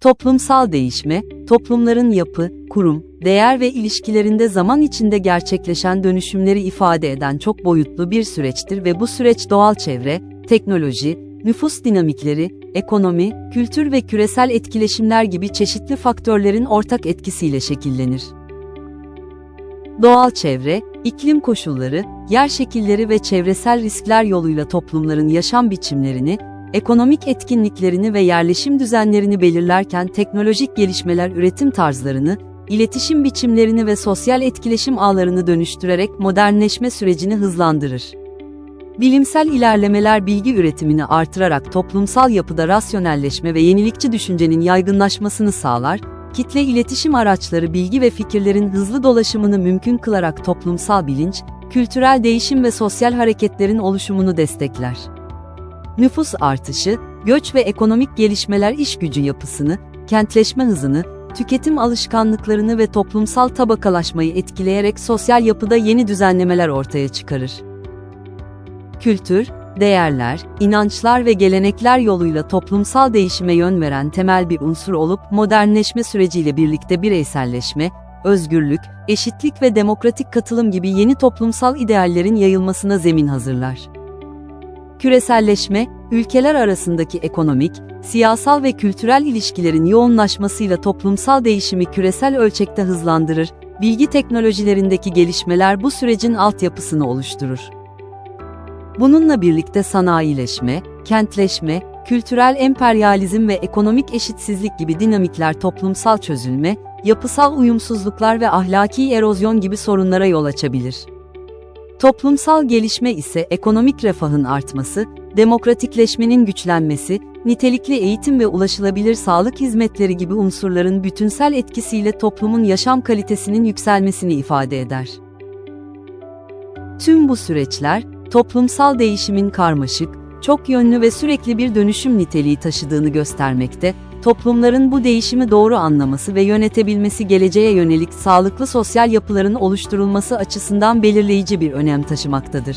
Toplumsal değişme, toplumların yapı, kurum, değer ve ilişkilerinde zaman içinde gerçekleşen dönüşümleri ifade eden çok boyutlu bir süreçtir ve bu süreç doğal çevre, teknoloji, nüfus dinamikleri, ekonomi, kültür ve küresel etkileşimler gibi çeşitli faktörlerin ortak etkisiyle şekillenir. Doğal çevre, iklim koşulları, yer şekilleri ve çevresel riskler yoluyla toplumların yaşam biçimlerini, ekonomik etkinliklerini ve yerleşim düzenlerini belirlerken teknolojik gelişmeler üretim tarzlarını, iletişim biçimlerini ve sosyal etkileşim ağlarını dönüştürerek modernleşme sürecini hızlandırır. Bilimsel ilerlemeler bilgi üretimini artırarak toplumsal yapıda rasyonelleşme ve yenilikçi düşüncenin yaygınlaşmasını sağlar, kitle iletişim araçları bilgi ve fikirlerin hızlı dolaşımını mümkün kılarak toplumsal bilinç, kültürel değişim ve sosyal hareketlerin oluşumunu destekler. Nüfus artışı, göç ve ekonomik gelişmeler iş gücü yapısını, kentleşme hızını, tüketim alışkanlıklarını ve toplumsal tabakalaşmayı etkileyerek sosyal yapıda yeni düzenlemeler ortaya çıkarır. Kültür, değerler, inançlar ve gelenekler yoluyla toplumsal değişime yön veren temel bir unsur olup modernleşme süreciyle birlikte bireyselleşme, özgürlük, eşitlik ve demokratik katılım gibi yeni toplumsal ideallerin yayılmasına zemin hazırlar. Küreselleşme, ülkeler arasındaki ekonomik, siyasal ve kültürel ilişkilerin yoğunlaşmasıyla toplumsal değişimi küresel ölçekte hızlandırır, bilgi teknolojilerindeki gelişmeler bu sürecin altyapısını oluşturur. Bununla birlikte sanayileşme, kentleşme, kültürel emperyalizm ve ekonomik eşitsizlik gibi dinamikler toplumsal çözülme, yapısal uyumsuzluklar ve ahlaki erozyon gibi sorunlara yol açabilir. Toplumsal gelişme ise ekonomik refahın artması, demokratikleşmenin güçlenmesi, nitelikli eğitim ve ulaşılabilir sağlık hizmetleri gibi unsurların bütünsel etkisiyle toplumun yaşam kalitesinin yükselmesini ifade eder. Tüm bu süreçler, toplumsal değişimin karmaşık, çok yönlü ve sürekli bir dönüşüm niteliği taşıdığını göstermekte, toplumların bu değişimi doğru anlaması ve yönetebilmesi geleceğe yönelik sağlıklı sosyal yapıların oluşturulması açısından belirleyici bir önem taşımaktadır.